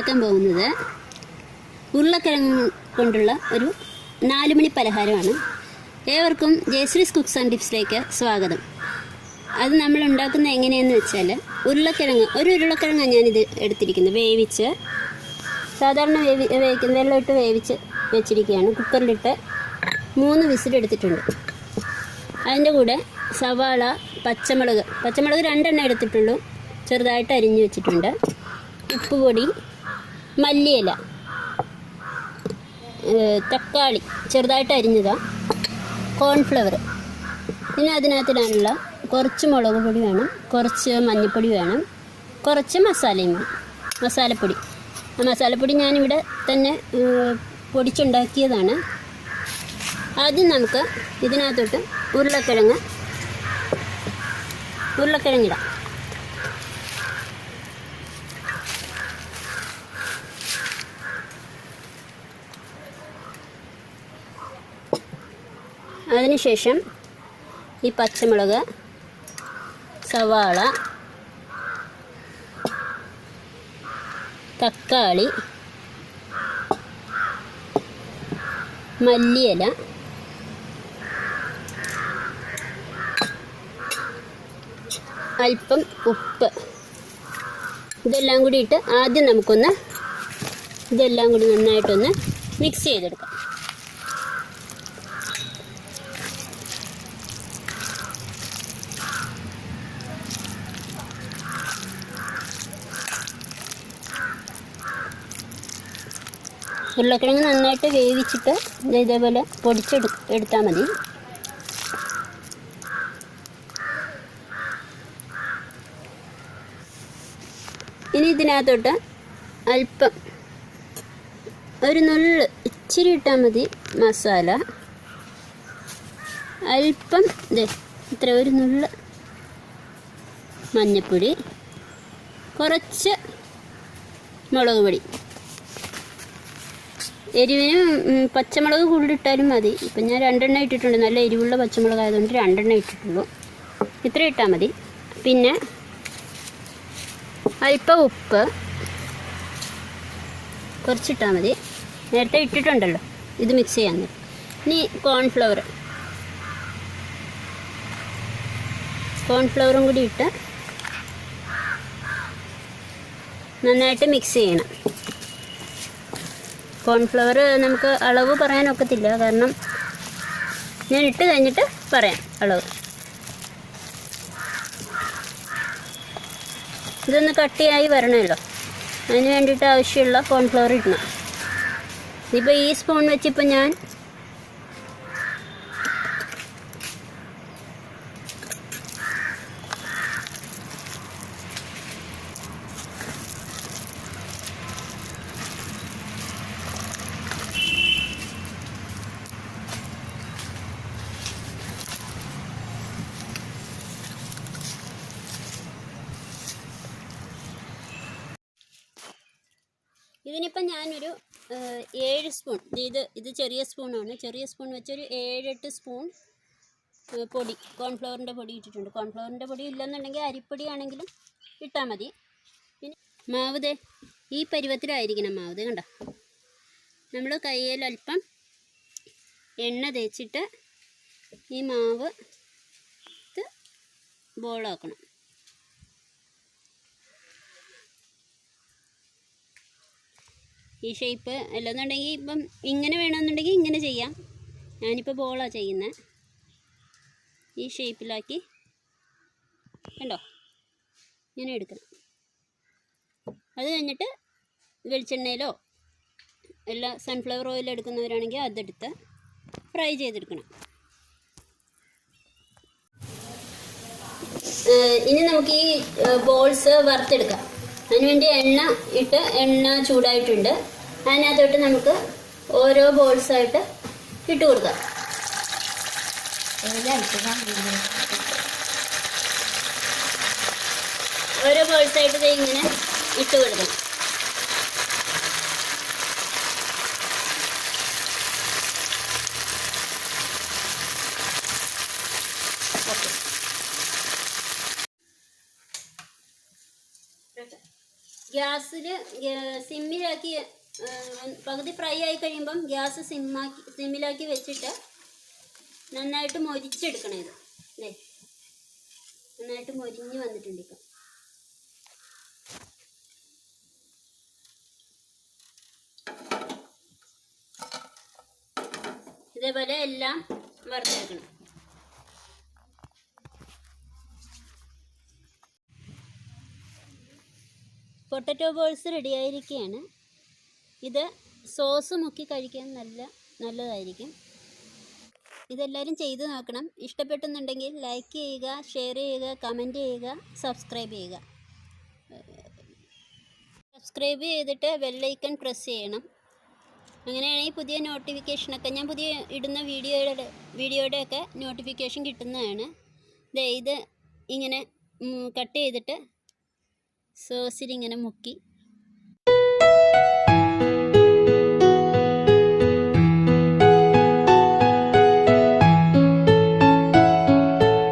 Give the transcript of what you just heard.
ഉണ്ടാക്കാൻ പോകുന്നത് ഉരുളക്കിഴങ്ങ് കൊണ്ടുള്ള ഒരു നാലുമണി പലഹാരമാണ്. ഏവർക്കും ജയശ്രീസ് കുക്സ് ആൻഡ് ടിപ്സിലേക്ക് സ്വാഗതം. അത് നമ്മൾ ഉണ്ടാക്കുന്നത് എങ്ങനെയാണെന്ന് വെച്ചാൽ ഉരുളക്കിഴങ്ങ് ഒരു ഉരുളക്കിഴങ്ങാണ് ഞാനിത് എടുത്തിരിക്കുന്നത്. വേവിച്ച് സാധാരണ വേവി വേവിക്കുന്ന വെള്ളമിട്ട് വേവിച്ച് വെച്ചിരിക്കുകയാണ്. കുക്കറിലിട്ട് മൂന്ന് വിസിലെടുത്തിട്ടുണ്ട് അതിന്റെ കൂടെ സവാള പച്ചമുളക് പച്ചമുളക് രണ്ടെണ്ണം എടുത്തിട്ടുള്ളൂ. ചെറുതായിട്ട് അരിഞ്ഞു വെച്ചിട്ടുണ്ട്. ഉപ്പ് പൊടി മല്ലിയില. തക്കാളി ചെറുതായിട്ട് അരിഞ്ഞതാണ് കോൺഫ്ലവർ. പിന്നെ അതിനകത്തിടാനുള്ള കുറച്ച് മുളക് പൊടി വേണം കുറച്ച് മഞ്ഞൾപ്പൊടി വേണം കുറച്ച് മസാലയും വേണം. മസാലപ്പൊടി. ആ മസാലപ്പൊടി ഞാനിവിടെ തന്നെ പൊടിച്ചുണ്ടാക്കിയതാണ്. ആദ്യം നമുക്ക് ഇതിനകത്തോട്ട് ഉരുളക്കിഴങ്ങ് ഉരുളക്കിഴങ്ങിടാം. അതിനുശേഷം ഈ പച്ചമുളക് സവാള തക്കാളി മല്ലിയില അല്പം ഉപ്പ്. ഇതെല്ലാം കൂടിയിട്ട് ആദ്യം നമുക്കൊന്ന് ഇതെല്ലാം കൂടി നന്നായിട്ടൊന്ന് മിക്സ് ചെയ്തെടുക്കാം. ഉരുളക്കിഴങ്ങ് നന്നായിട്ട് വേവിച്ചിട്ട് ഇതേപോലെ പൊടിച്ചെടു എടുത്താൽ മതി. ഇനി ഇതിനകത്തോട്ട് അല്പം ഒരു നുള്ള് ഇച്ചിരി ഇട്ടാൽ മതി മസാല. അല്പം ഇതേ ഇത്ര ഒരു നുള്ള് മഞ്ഞപ്പൊടി കുറച്ച് മുളക് പൊടി. എരിവിന് പച്ചമുളക് കൂടുതലിട്ടാലും മതി. ഇപ്പം ഞാൻ രണ്ടെണ്ണം ഇട്ടിട്ടുണ്ട്. നല്ല എരിവുള്ള പച്ചമുളക് ആയതുകൊണ്ട് രണ്ടെണ്ണം ഇട്ടിട്ടുള്ളൂ. ഇത്ര ഇട്ടാൽ മതി. പിന്നെ അല്പം ഉപ്പ്. കുറച്ചിട്ടാൽ മതി. നേരത്തെ ഇട്ടിട്ടുണ്ടല്ലോ. ഇത് മിക്സ് ചെയ്യാൻ ഇനി കോൺഫ്ലവർ കോൺഫ്ലവറും കൂടി ഇട്ട് നന്നായിട്ട് മിക്സ് ചെയ്യണം. കോൺഫ്ലവർ നമുക്ക് അളവ് പറയാനൊക്കത്തില്ല കാരണം ഞാൻ ഇട്ട് കഴിഞ്ഞിട്ട് പറയാം അളവ്. ഇതൊന്ന് കട്ടിയായി വരണമല്ലോ. അതിന് വേണ്ടിയിട്ട് ആവശ്യമുള്ള കോൺഫ്ലവർ ഇടണം. ഇപ്പോൾ ഈ സ്പൂൺ വെച്ചിപ്പോൾ ഞാൻ ഇതിനിപ്പം ഞാനൊരു ഏഴ് സ്പൂൺ ഇത് ഇത് ചെറിയ സ്പൂണാണ്. ചെറിയ സ്പൂൺ വെച്ചൊരു ഏഴെട്ട് സ്പൂൺ പൊടി കോൺഫ്ലവറിന്റെ പൊടി ഇട്ടിട്ടുണ്ട്. കോൺഫ്ലവറിന്റെ പൊടി ഇല്ലെന്നുണ്ടെങ്കിൽ അരിപ്പൊടി ആണെങ്കിലും ഇട്ടാൽ മതി. പിന്നെ മാവ് ദേ ഈ പരുവത്തിലായിരിക്കണം മാവ് ദേ കണ്ട? നമ്മൾ കയ്യിൽ അല്പം എണ്ണ തേച്ചിട്ട് ഈ മാവ് ബോളാക്കണം. ഈ ഷേപ്പ് അല്ലെന്നുണ്ടെങ്കിൽ ഇപ്പം ഇങ്ങനെ വേണമെന്നുണ്ടെങ്കിൽ ഇങ്ങനെ ചെയ്യാം. ഞാനിപ്പോൾ ബോളാണ് ചെയ്യുന്നത് ഈ ഷേപ്പിലാക്കി കണ്ടോ? ഇങ്ങനെ എടുക്കണം. അത് കഴിഞ്ഞിട്ട് വെളിച്ചെണ്ണയിലോ അല്ല സൺഫ്ലവർ ഓയിൽ എടുക്കുന്നവരാണെങ്കിൽ അതെടുത്ത് ഫ്രൈ ചെയ്തെടുക്കണം. ഇനി നമുക്ക് ഈ ബോൾസ് വറുത്തെടുക്കാം. അതിനുവേണ്ടി എണ്ണ ഇട്ട് എണ്ണ ചൂടായിട്ടുണ്ട്. അതിനകത്തോട്ട് നമുക്ക് ഓരോ ബോൾസ് ആയിട്ട് ഇട്ട് കൊടുക്കാം. ഓരോ ബോൾസ് ആയിട്ട് ഇങ്ങനെ ഇട്ട് കൊടുക്കണം ഗ്യാസിൽ സിമ്മിലാക്കി പകുതി ഫ്രൈ ആയി കഴിയുമ്പം ഗ്യാസ് സിമ്മാക്കി സിമ്മിലാക്കി വെച്ചിട്ട് നന്നായിട്ട് മൊരിച്ചെടുക്കണം ഇത് അല്ലേ? നന്നായിട്ട് മൊരിഞ്ഞ് വന്നിട്ടുണ്ട് ഇപ്പം. ഇതേപോലെ എല്ലാം വറുത്തെടുക്കണം. പൊട്ടറ്റോ ബോൾസ് റെഡി ആയിരിക്കുകയാണ് ഇത് സോസ് മുക്കി കഴിക്കാൻ നല്ല നല്ലതായിരിക്കും. ഇതെല്ലാവരും ചെയ്തു നോക്കണം. ഇഷ്ടപ്പെട്ടെന്നുണ്ടെങ്കിൽ ലൈക്ക് ചെയ്യുക ഷെയർ ചെയ്യുക കമന്റ് ചെയ്യുക സബ്സ്ക്രൈബ് ചെയ്യുക. സബ്സ്ക്രൈബ് ചെയ്തിട്ട് ബെല്ലൈക്കൺ പ്രസ് ചെയ്യണം. അങ്ങനെയാണെങ്കിൽ പുതിയ നോട്ടിഫിക്കേഷനൊക്കെ ഞാൻ പുതിയ ഇടുന്ന വീഡിയോയുടെ വീഡിയോയുടെയൊക്കെ നോട്ടിഫിക്കേഷൻ കിട്ടുന്നതാണ്. ഇത് ഇങ്ങനെ കട്ട് ചെയ്തിട്ട് സോസിൽ ഇങ്ങനെ മുക്കി.